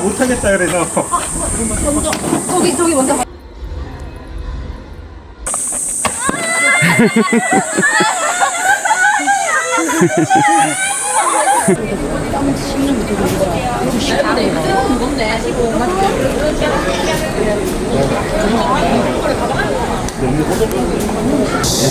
못하겠다 그래서 저기 저기 먼저 가.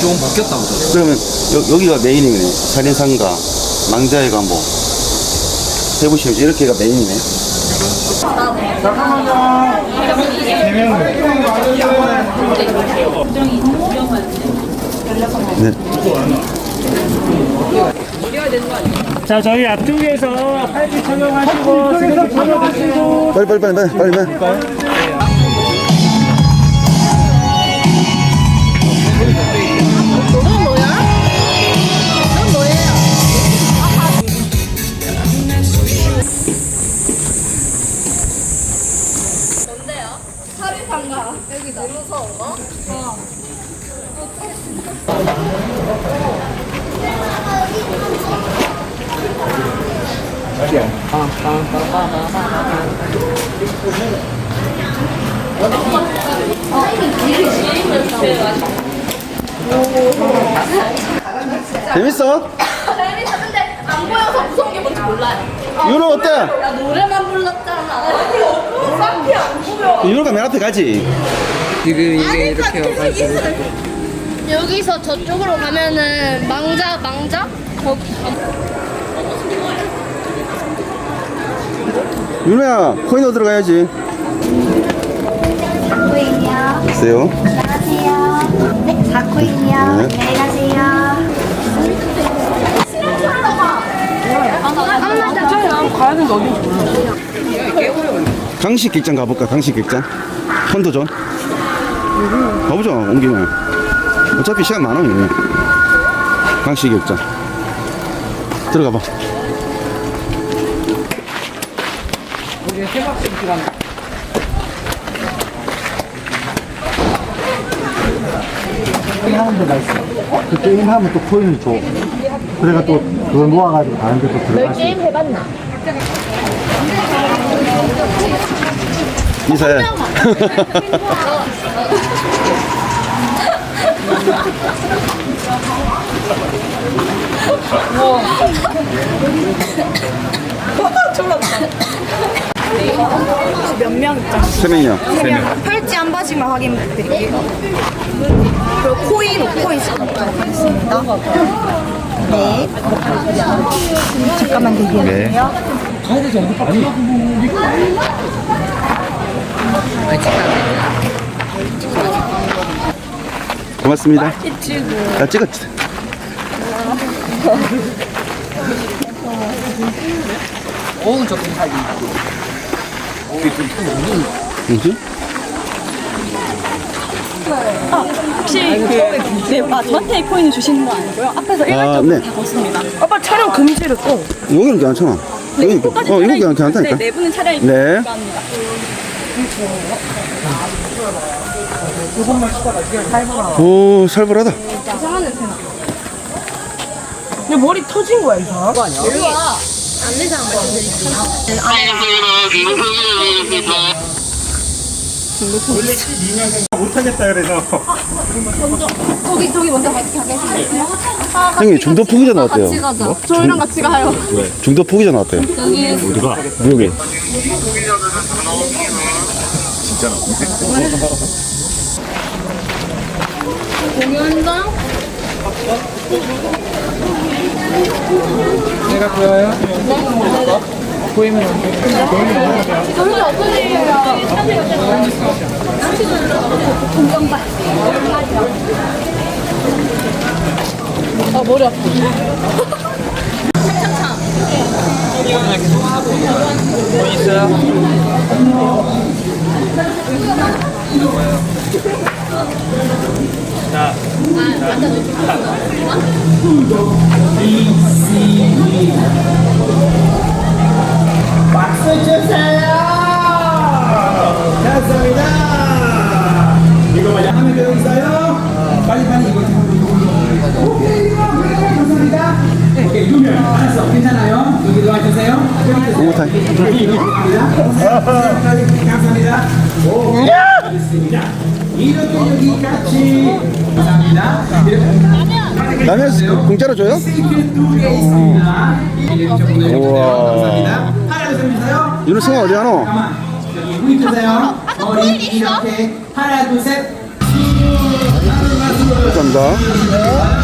조금 바뀌었다 보죠. 그러면 여, 여기가 메인이네. 살인상가, 망자의 감옥. 해보시면 이렇게가 메인이네. 네. 자 저희 앞쪽에서 팔기 착용하시고 스케줄 착용하시고 빨리 빨리 빨리 빨리 빨리 빨리. 재밌어? 재밌었는데 안 보여서 무서운 게 뭔지 몰라요. 유로 어때? 야 노래만 불렀잖아. 앞이 안 보여. 유로가 맨 앞에 가지. 지금 이게 이렇게 와가지고 여기서 저쪽으로 가면은 망자 망자 거기 유로야 코인 얻으러 가야지. 코인이요. 있어요. 안녕하세요. 네, 4코인이요. 네. 안녕히 가세요. 강식 객장 가볼까? 강식 객장. 헌도전. 가보자. 온 김에. 어차피 시간 많아. 강식 객장. 들어가 봐. 우리 세박씩 시간 하는 데가 있어. 그 게임 하면 또 코인을 줘. 그래가 또 그걸 모아가지고 다른 데또 들어갈 수 있어. 인사해. 몇명 있잖아. 세 명이야. 그냥 팔찌 한 바지만 확인 부탁드릴게요. 그리고 코인 5코인씩 갖도록 하겠습니다. 네. 잠깐만 대기해주세요. 고맙습니다. 나 찍었지. 어우 저기 사기. 뭐지? 혹시 그, 네, 아, 저한테 코인을 주시는 거 아니고요? 앞에서 아, 일괄적으로 네. 다 걷습니다. 아빠 촬영 금지를 또. 여기는 괜찮아. 여기, 끝까지 어, 여기 차량이- 괜찮다니까. 네, 내부는 차량이 네. 불가합니다. 오, 살벌하다. 근데 머리 터진 거야, 이 사람? 못하겠다 그래서 저기 저기 먼저 같이 가겠습니다. 형님, 중도 포기자 나왔대요. 같이 가자. 저희랑 같이 가요. 중도 포기자 나왔대요. 어디가? 여기. 공연장 내가 좋아요. 보이면 저희 어떤 일이에요? 아 머리 아파. 돈 있어요? 이거 감사합니다. 감사합니다. 오, 알겠습니다. 이렇게 여기 같이 감사합니다. 라면 공짜로 줘요? 있습니다. 이쪽으로 우와. 감사합니다. 하나 둘셋 주세요. 윤호 승아 어디 가노? 여기 문 주세요. 머리 이렇게 하나 둘 셋. 감사합니다.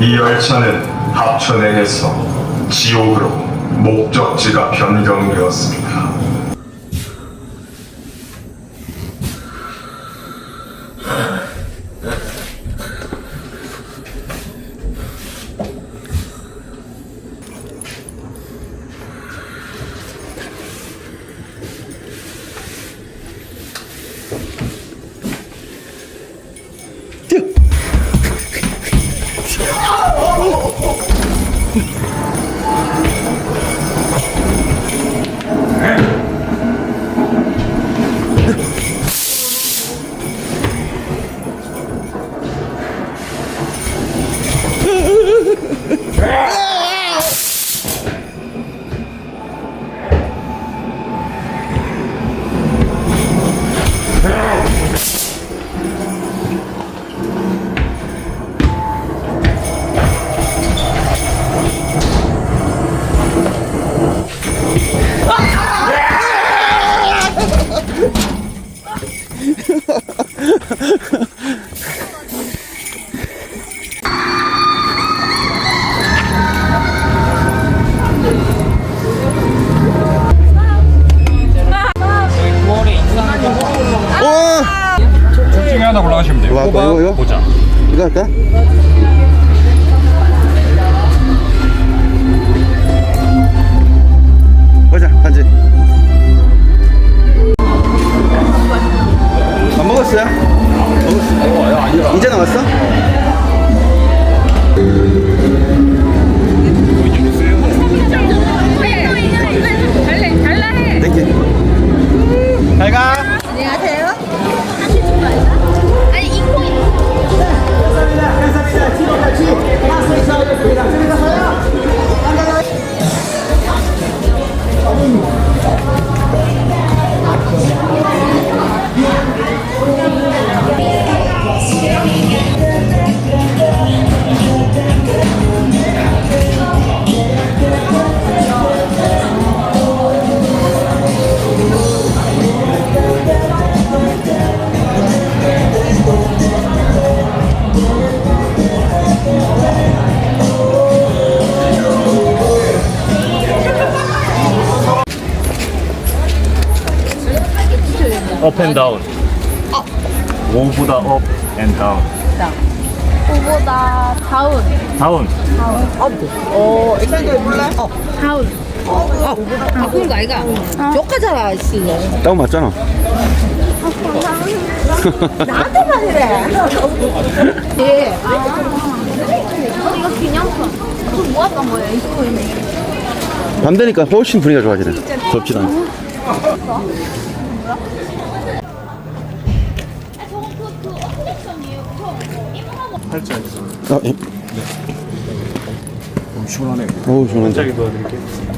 이 열차는 합천행에서 지옥으로 목적지가 변경되었습니다. 할까? 보자, 간지. 안 먹었어요? 먹었어. 이제 나왔어? Brasil, Brasil, hace 업 앤 다운. 오보다 업 앤 다운. 오보다 다운 다운. 바꾸는 거 아이가? 욕하잖아, 씨. 다운 맞잖아. 예. 이거 기념품 그거 모았던 거예요 이 코인이 밤되니까 훨씬 분위기가 좋아지네. 덥지도 않고. 팔자. 아, 예. 너무 시원하네. 어우, 시원한데. 갑자기 도와드릴게요.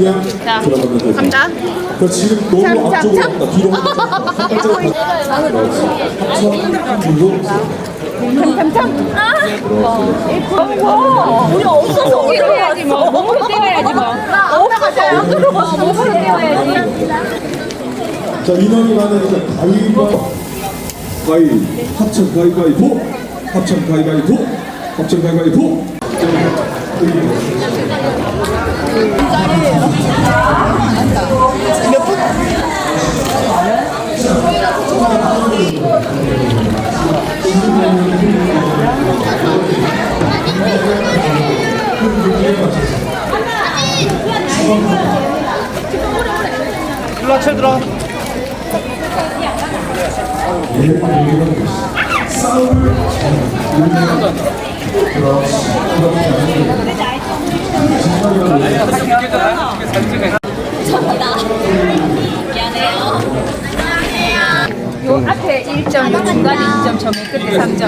그냥 감사합니다. 그 지금 너무 앞쪽으로 갔다. 뒤로 우리 없어서 거기로 해야지 뭐. 몸으로 떼어야지 뭐. 나 앞에가 져요? 몸으로 떼어야지. 자, 인원이 많으니까 가위바 가위 합천 가위바위보 합천 가위바위보 합천 가위바위보 몇 분? 일로 쳐 들어. 싸움을 그렇지 그렇지 않는 요 앞에 1점, 요 중간에 2점, 저맨 끝에 3점.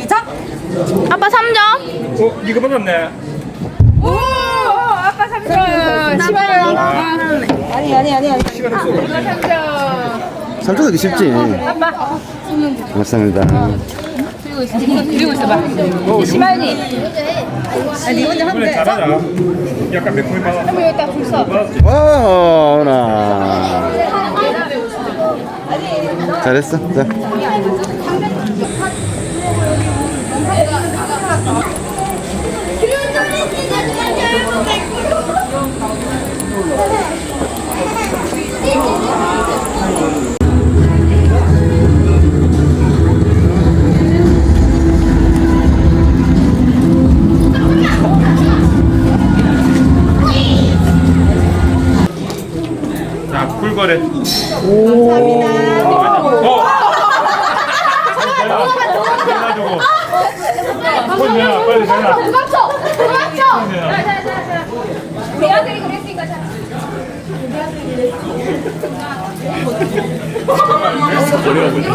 시작! 아빠 3점. 어, 이거 받았네 오! 아빠 3점. 시발요. 아니, 아니, 아니, 아니. 시간 없어 이거 3점. 설득하기 쉽지. 아빠. 감사합니다. 들고 있어. 들고 있어 봐. 시발니. 이번에 잘하자 약간 매콤해 받아 그럼 여기다 줄 서. 와, 나 잘했어. 자. 자 꿀거래 감사합니다 어! 해가지고 손 내놔 빨리 내놔 도망쳐! 도망쳐! 손 내놔 대학들이 그랬으니까 잘. 어려워 보이네